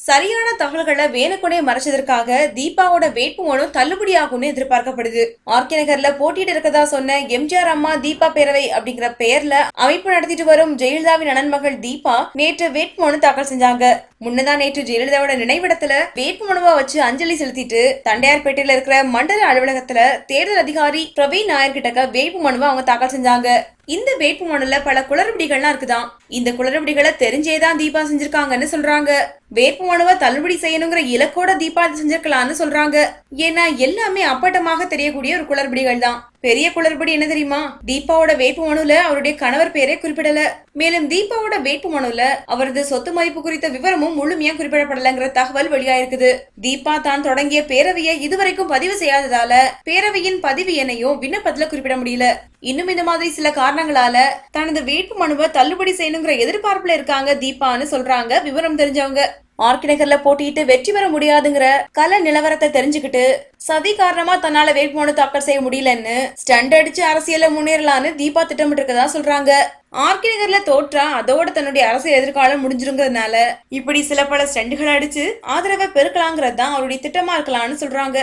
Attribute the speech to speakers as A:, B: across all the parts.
A: சரியான தகவல்களை வேணுக்குனே மறைச்சதற்காக தீபாவோட வேட்புமனு தள்ளுபடியாகும்னு எதிர்பார்க்கப்படுது. ஆர்கே நகர்ல போட்டியிட்டு இருக்கதா சொன்ன எம்ஜிஆர் அம்மா தீபா பேரவை அப்படிங்கிற பெயர்ல அமைப்பு நடத்திட்டு வரும் ஜெயலலிதாவின் அண்ணன் மகள் தீபா நேற்று வேட்புமனு தாக்கல் செஞ்சாங்க. முன்னதான் நேற்று ஜெயலலிதாவோட நினைவிடத்துல வேட்புமனுவா வச்சு அஞ்சலி செலுத்திட்டு தண்டையார்பேட்டையில இருக்கிற மண்டல அலுவலகத்துல தேர்தல் அதிகாரி பிரவீன் நாயர் கிட்டக்க வேட்புமனுவை அவங்க தாக்கல் செஞ்சாங்க. இந்த வேட்புமனுல பல குளறுபடிகள்லாம் இருக்குதான். இந்த குளறுபடிகளை தெரிஞ்சேதான் தீபா செஞ்சிருக்காங்கன்னு சொல்றாங்க. வேட்புமனுவை தள்ளுபடி செய்யணுங்கிற இலக்கோட தீபா செஞ்சிருக்கலாம்னு சொல்றாங்க. ஏன்னா எல்லாமே அப்பட்டமாக தெரியக்கூடிய ஒரு குளறுபடிகள் தான் பெரிய குளறுபடி என்ன தெரியுமா? தீபாவோட வேட்புமனுல அவருடைய கணவர் பேரே குறிப்பிடல. மேலும் தீபாவோட வேட்புமனுல அவரது சொத்து மதிப்பு குறித்த விவரமும் முழுமையா குறிப்பிடப்படலங்கிற தகவல் வெளியாயிருக்குது. தீபா தான் தொடங்கிய பேரவையை இதுவரைக்கும் பதிவு செய்யாததால பேரவையின் பதிவு எண்ணையும் விண்ணப்பத்துல குறிப்பிட முடியல. இன்னும் இந்த மாதிரி சில காரணங்களால தனது வேட்பு மனுவை தள்ளுபடி செய்யணுங்கிற எதிர்பார்ப்புல இருக்காங்க தீபான்னு சொல்றாங்க விவரம் தெரிஞ்சவங்க. ஆர்கி நகர்ல போட்டியிட்டு வெற்றி பெற முடியாதுங்கிற கல நிலவரத்தை தெரிஞ்சுக்கிட்டு சதி காரணமா தன்னால வேட்புமனு தாக்கல் செய்ய முடியலன்னு ஸ்டண்ட் அடிச்சு அரசியல முன்னேறலான்னு தீபா திட்டமிட்டு இருக்கதா சொல்றாங்க. ஆர்கி நகர்ல தோற்றா அதோட தன்னுடைய அரசியல் எதிர்காலம் முடிஞ்சிருங்கிறதுனால இப்படி சில பல ஸ்டண்டுகள் அடிச்சு ஆதரவை பெருக்கலாங்கிறது தான் அவருடைய திட்டமா இருக்கலாம்னு சொல்றாங்க.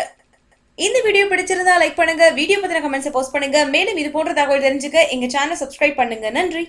A: இந்த வீடியோ பிடிச்சிருந்தா லைக் பண்ணுங்க வீடியோ பத்தின கமெண்ட்ஸை போஸ்ட் பண்ணுங்க. மேலும் இது போன்ற தகவல் தெரிஞ்சுக்க எங்க சேனல் சப்ஸ்கிரைப் பண்ணுங்க. நன்றி.